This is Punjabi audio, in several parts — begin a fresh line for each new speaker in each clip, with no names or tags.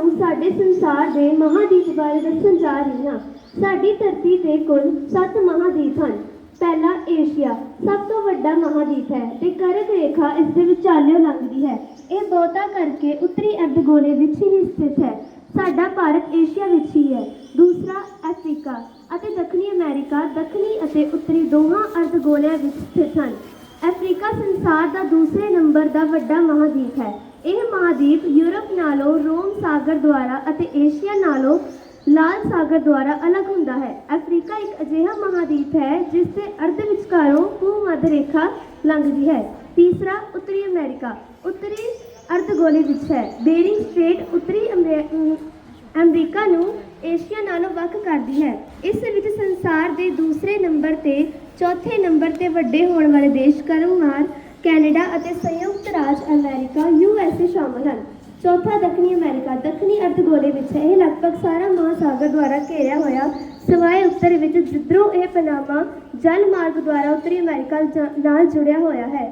ਤੁਹਾਨੂੰ ਸਾਡੇ ਸੰਸਾਰ ਦੇ ਮਹਾਦੀਪ ਬਾਰੇ ਦੱਸਣ ਜਾ ਰਹੀ ਹਾਂ। ਸਾਡੀ ਧਰਤੀ ਤੇ ਕੁੱਲ 7 ਮਹਾਦੀਪ ਹਨ। ਪਹਿਲਾ ਏਸ਼ੀਆ ਸਭ ਤੋਂ ਵੱਡਾ ਮਹਾਦੀਪ ਹੈ ਤੇ ਕਰਕ ਰੇਖਾ ਇਸ ਦੇ ਵਿਚਾਲਿਓਂ ਲੰਘਦੀ ਹੈ। ਇਹ ਬਹੁਤਾ ਕਰਕੇ ਉੱਤਰੀ ਅਰਧ ਗੋਲੇ ਵਿੱਚ ਹੀ ਸਥਿਤ ਹੈ। ਸਾਡਾ ਭਾਰਤ ਏਸ਼ੀਆ ਵਿੱਚ ਹੀ ਹੈ। ਦੂਸਰਾ ਅਫਰੀਕਾ ਅਤੇ ਦੱਖਣੀ ਅਮਰੀਕਾ, ਦੱਖਣੀ ਅਤੇ ਉੱਤਰੀ ਦੋਹਾਂ ਅਰਧ ਗੋਲਿਆਂ ਵਿੱਚ ਸਥਿਤ ਹਨ। ਅਫਰੀਕਾ ਸੰਸਾਰ ਦਾ ਦੂਸਰੇ ਨੰਬਰ ਦਾ ਵੱਡਾ ਮਹਾਦੀਪ ਹੈ। ਇਹ ਮਹਾਦੀਪ ਯੂਰਪ ਨਾਲੋਂ ਰੋਮ ਸਾਗਰ ਦੁਆਰਾ ਅਤੇ ਏਸ਼ੀਆ ਨਾਲੋਂ ਲਾਲ ਸਾਗਰ ਦੁਆਰਾ ਅਲੱਗ ਹੁੰਦਾ ਹੈ। ਅਫਰੀਕਾ ਇੱਕ ਅਜਿਹਾ ਮਹਾਦੀਪ ਹੈ ਜਿਸ ਦੇ ਅਰਧ ਵਿਚਕਾਰੋਂ ਭੂਮੱਧ ਰੇਖਾ ਲੰਘਦੀ ਹੈ। ਤੀਸਰਾ, ਉੱਤਰੀ ਅਮਰੀਕਾ। ਉੱਤਰੀ ਅਰਧ ਅਰਧਗੋਲੇ ਵਿੱਚ ਹੈ। ਬੇਰਿੰਗ ਸਟ੍ਰੇਟ ਉੱਤਰੀ ਅਮਰੀ- ਅਮਰੀਕਾ ਨੂੰ ਏਸ਼ੀਆ ਨਾਲੋਂ ਵੱਖ ਕਰਦੀ ਹੈ। ਇਸ ਵਿੱਚ ਸੰਸਾਰ ਦੇ ਦੂਸਰੇ ਨੰਬਰ ਤੇ, ਚੌਥੇ ਨੰਬਰ ਤੇ ਵੱਡੇ ਹੋਣ ਵਾਲੇ ਦੇਸ਼ ਕਰਮਵਾਰ ਕੈਨੇਡਾ ਅਤੇ ਸੰਯੁਕਤ ਰਾਜ ਅਮਰੀਕਾ ਯੂਐਸਏ ਸ਼ਾਮਲ ਹਨ। ਚੌਥਾ ਦੱਖਣੀ ਅਮਰੀਕਾ, ਦੱਖਣੀ ਅਰਧਗੋਲੇ ਵਿੱਚ ਹੈ ਇਹ ਲਗਭਗ ਸਾਰਾ ਮਹਾਸਾਗਰ ਦੁਆਰਾ ਘੇਰਿਆ ਹੋਇਆ ਸਵਾਏ ਉੱਤਰ ਵਿੱਚ ਜਿੱਧਰੋਂ ਇਹ ਪਨਾਮਾ ਜਲ ਮਾਰਗ ਦੁਆਰਾ ਉੱਤਰੀ ਅਮਰੀਕਾ ਨਾਲ ਜੁੜਿਆ ਹੋਇਆ ਹੈ,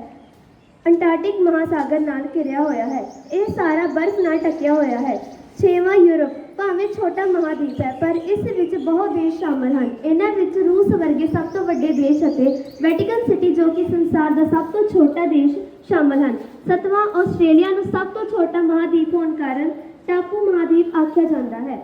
ਅੰਟਾਰਕਟਿਕ ਮਹਾਸਾਗਰ ਨਾਲ ਘਿਰਿਆ ਹੋਇਆ ਹੈ। ਇਹ ਸਾਰਾ ਬਰਫ਼ ਨਾਲ ਢੱਕਿਆ ਹੋਇਆ ਹੈ। ਛੇਵਾਂ ਯੂਰਪ ਭਾਵੇਂ ਛੋਟਾ ਮਹਾਦੀਪ ਹੈ, ਪਰ ਇਸ ਵਿੱਚ ਬਹੁਤ ਦੇਸ਼ ਸ਼ਾਮਲ ਹਨ। ਇਹਨਾਂ ਵਿੱਚ ਰੂਸ ਵਰਗੇ ਸਭ ਤੋਂ ਵੱਡੇ ਦੇਸ਼ ਅਤੇ ਵੈਟੀਕਨ ਸਿਟੀ ਜੋ ਕਿ ਸੰਸਾਰ ਦਾ ਸਭ ਤੋਂ ਛੋਟਾ ਦੇਸ਼ ਸ਼ਾਮਲ ਹਨ। ਸਤਵਾਂ, ਆਸਟ੍ਰੇਲੀਆ ਨੂੰ ਸਭ ਤੋਂ ਛੋਟਾ ਮਹਾਦੀਪ ਹੋਣ ਕਾਰਨ ਟਾਪੂ ਮਹਾਦੀਪ ਆਖਿਆ ਜਾਂਦਾ ਹੈ।